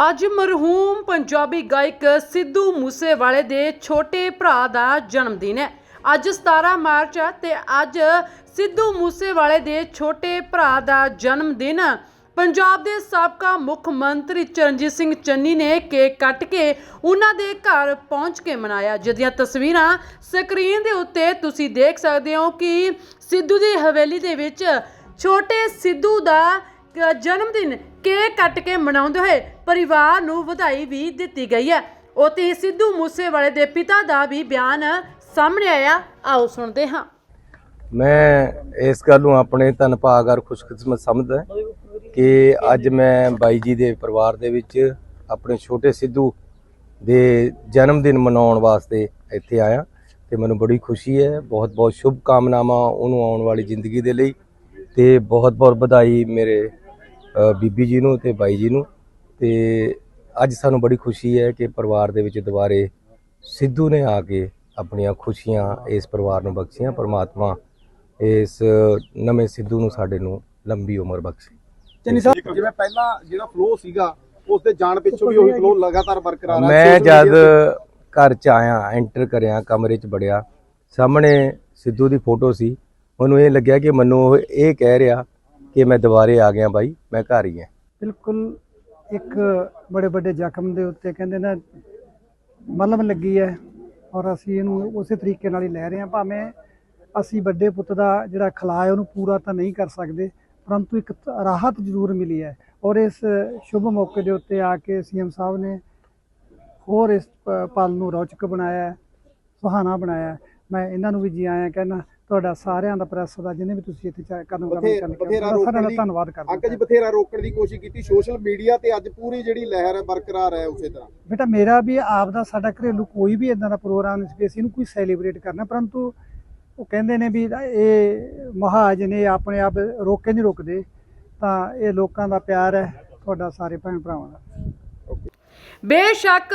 ਅੱਜ ਮਰਹੂਮ ਪੰਜਾਬੀ ਗਾਇਕ ਸਿੱਧੂ ਮੂਸੇਵਾਲੇ ਦੇ ਛੋਟੇ ਭਰਾ ਦਾ ਜਨਮ ਦਿਨ ਹੈ। ਅੱਜ 17 ਮਾਰਚ ਹੈ ਤੇ ਅੱਜ ਸਿੱਧੂ ਮੂਸੇਵਾਲੇ ਦੇ ਛੋਟੇ ਭਰਾ ਦਾ ਜਨਮ ਦਿਨ। ਪੰਜਾਬ ਦੇ ਸਾਬਕਾ ਮੁੱਖ ਮੰਤਰੀ ਚਰਨਜੀਤ ਸਿੰਘ ਚੰਨੀ ਨੇ ਕੇਕ ਕੱਟ ਕੇ ਉਹਨਾਂ ਦੇ ਘਰ ਪਹੁੰਚ ਕੇ ਮਨਾਇਆ। ਜਿਹਦੀਆਂ ਤਸਵੀਰਾਂ ਸਕਰੀਨ ਦੇ ਉੱਤੇ ਤੁਸੀਂ ਦੇਖ ਸਕਦੇ ਹੋ ਕਿ ਸਿੱਧੂ ਦੀ ਹਵੇਲੀ ਦੇ ਵਿੱਚ ਛੋਟੇ ਸਿੱਧੂ ਦਾ ਜਨਮ ਦਿਨ ਕੇਕ ਕੱਟ ਕੇ ਮਨਾਉਂਦੇ ਹੋਏ ਪਰਿਵਾਰ ਨੂੰ ਵਧਾਈ ਵੀ ਦਿੱਤੀ ਗਈ ਹੈ। ਉਤੇ ਸਿੱਧੂ ਮੂਸੇਵਾਲੇ ਦੇ ਪਿਤਾ ਦਾ ਵੀ ਬਿਆਨ ਸਾਹਮਣੇ ਆਇਆ। ਆਓ ਸੁਣਦੇ ਹਾਂ। ਮੈਂ ਇਸ ਗੱਲ ਨੂੰ ਆਪਣੇ ਧੰਨ ਔਰ ਖੁਸ਼ਕਿਸਮਤ ਸਮਝਦਾ ਕਿ ਅੱਜ ਮੈਂ ਬਾਈ ਜੀ ਦੇ ਪਰਿਵਾਰ ਦੇ ਵਿੱਚ ਆਪਣੇ ਛੋਟੇ ਸਿੱਧੂ ਦੇ ਜਨਮ ਦਿਨ ਮਨਾਉਣ ਵਾਸਤੇ ਇੱਥੇ ਆਇਆ ਤੇ ਮੈਨੂੰ ਬੜੀ ਖੁਸ਼ੀ ਹੈ। ਬਹੁਤ ਬਹੁਤ ਸ਼ੁਭ ਕਾਮਨਾਵਾਂ ਉਹਨੂੰ ਆਉਣ ਵਾਲੀ ਜ਼ਿੰਦਗੀ ਦੇ ਲਈ ਤੇ ਬਹੁਤ ਬਹੁਤ ਵਧਾਈ ਮੇਰੇ ਬੀਬੀ ਜੀ ਨੂੰ ਤੇ ਬਾਈ ਜੀ ਨੂੰ। ਤੇ ਅੱਜ ਸਾਨੂੰ ਬੜੀ ਖੁਸ਼ੀ ਹੈ ਕਿ ਪਰਿਵਾਰ ਦੇ ਵਿੱਚ ਦੁਬਾਰੇ ਸਿੱਧੂ ਨੇ ਆ ਕੇ ਆਪਣੀਆਂ ਖੁਸ਼ੀਆਂ ਇਸ ਪਰਿਵਾਰ ਨੂੰ ਬਖਸ਼ੀਆਂ। ਪਰਮਾਤਮਾ ਇਸ ਨਵੇਂ ਸਿੱਧੂ ਨੂੰ ਸਾਡੇ ਨੂੰ ਲੰਬੀ ਉਮਰ ਬਖਸ਼ੇ। ਚੰਨੀ ਸਾਹਿਬ ਜਿਵੇਂ ਪਹਿਲਾਂ ਜਿਹੜਾ ਫਲੋ ਸੀਗਾ ਉਸ ਦੇ ਜਾਣ ਪਿੱਛੋਂ ਵੀ ਉਹੀ ਫਲੋ ਲਗਾਤਾਰ ਬਰਕਰਾਰ ਹੈ ਮੈਂ ਜਦ ਘਰ ਚ ਆਇਆ ਐਂਟਰ ਕਰਿਆ ਕਮਰੇ ਚ ਵੜਿਆ ਸਾਹਮਣੇ ਸਿੱਧੂ ਦੀ ਫੋਟੋ ਸੀ। ਮੈਨੂੰ ਇਹ ਲੱਗਿਆ ਕਿ ਮੈਨੂੰ ਇਹ ਕਹਿ ਰਿਹਾ ਕਿ ਮੈਂ ਦੁਬਾਰੇ ਆ ਗਿਆ ਬਾਈ, ਮੈਂ ਘਰ ਹੀ ਹਾਂ। ਬਿਲਕੁਲ ਇੱਕ ਬੜੇ ਵੱਡੇ ਜ਼ਖਮ ਦੇ ਉੱਤੇ ਕਹਿੰਦੇ ਨਾ, ਮਲਮ ਲੱਗੀ ਹੈ ਔਰ ਅਸੀਂ ਇਹਨੂੰ ਉਸੇ ਤਰੀਕੇ ਨਾਲ ਹੀ ਲੈ ਰਹੇ ਹਾਂ। ਭਾਵੇਂ ਅਸੀਂ ਵੱਡੇ ਪੁੱਤ ਦਾ ਜਿਹੜਾ ਖਲਾ ਹੈ, ਉਹਨੂੰ ਪੂਰਾ ਤਾਂ ਨਹੀਂ ਕਰ ਸਕਦੇ, ਪਰੰਤੂ ਇੱਕ ਰਾਹਤ ਜ਼ਰੂਰ ਮਿਲੀ ਹੈ। ਔਰ ਇਸ ਸ਼ੁਭ ਮੌਕੇ ਦੇ ਉੱਤੇ ਆ ਕੇ ਸੀਐਮ ਸਾਹਿਬ ਨੇ ਹੋਰ ਇਸ ਪਲ ਨੂੰ ਰੌਚਕ ਬਣਾਇਆ ਸੁਹਾਣਾ ਬਣਾਇਆ ਮੈਂ ਇਹਨਾਂ ਨੂੰ ਵੀ ਜੀ ਆਇਆਂ ਕਹਿਣਾ ਤੁਹਾਡਾ ਸਾਰਿਆਂ ਦਾ ਪ੍ਰੈਸ ਦਾ ਜਿਹਨੇ ਵੀ ਤੁਸੀਂ ਇੱਥੇ ਚਾ- ਕਦਮ ਕਦਮ ਬਥੇ- ਚੱਲ ਕੇ ਬਥੇਰਾ ਸਾਰਿਆਂ ਰੋਕਣ ਦਾ ਧੰਨਵਾਦ ਕਰਦਾ ਅੰਕਲ ਜੀ ਬਥੇਰਾ ਰੋਕਣ ਦੀ ਕੋਸ਼ਿਸ਼ ਕੀਤੀ ਸੋਸ਼ਲ ਮੀਡੀਆ ਤੇ ਅੱਜ ਪੂਰੀ ਜਿਹੜੀ ਲਹਿਰ ਹੈ ਬਰਕਰਾਰ ਹੈ ਉਸੇ ਤਰ੍ਹਾਂ। ਬੇਟਾ ਮੇਰਾ ਵੀ ਆਪ ਦਾ ਸਾਡਾ ਘਰੇਲੂ ਕੋਈ ਵੀ ਇਦਾਂ ਦਾ ਪ੍ਰੋਗਰਾਮ ਨਹੀਂ ਸੀ ਅਸੀਂ ਇਹਨੂੰ ਕੋਈ ਸੈਲੀਬ੍ਰੇਟ ਕਰਨਾ ਪਰੰਤੂ ਉਹ ਕਹਿੰਦੇ ਨੇ ਵੀ ਇਹ ਮਹਾਜ ਨੇ ਆਪਣੇ ਆਪ ਰੋਕੇ ਨਹੀਂ ਰੁਕਦੇ ਤਾਂ ਇਹ ਲੋਕਾਂ ਦਾ ਪਿਆਰ ਹੈ ਤੁਹਾਡਾ ਸਾਰੇ ਭੈਣ ਭਰਾਵਾਂ ਦਾ। ਬੇਸ਼ੱਕ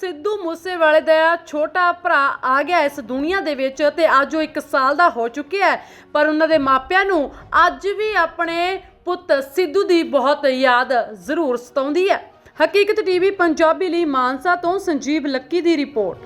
ਸਿੱਧੂ ਮੂਸੇਵਾਲੇ ਦਾ ਛੋਟਾ ਭਰਾ ਆ ਗਿਆ ਇਸ ਦੁਨੀਆ ਦੇ ਵਿੱਚ ਤੇ ਅੱਜ ਉਹ 1 ਸਾਲ ਦਾ ਹੋ ਚੁੱਕਿਆ ਹੈ। ਪਰ ਉਹਨਾਂ ਦੇ ਮਾਪਿਆਂ ਨੂੰ ਅੱਜ ਵੀ ਆਪਣੇ ਪੁੱਤ ਸਿੱਧੂ ਦੀ ਬਹੁਤ ਯਾਦ ਜ਼ਰੂਰ ਸਤਾਉਂਦੀ ਹੈ। ਹਕੀਕਤ ਟੀਵੀ ਪੰਜਾਬੀ ਲਈ ਮਾਨਸਾ ਤੋਂ ਸੰਜੀਵ ਲੱਕੀ ਦੀ ਰਿਪੋਰਟ।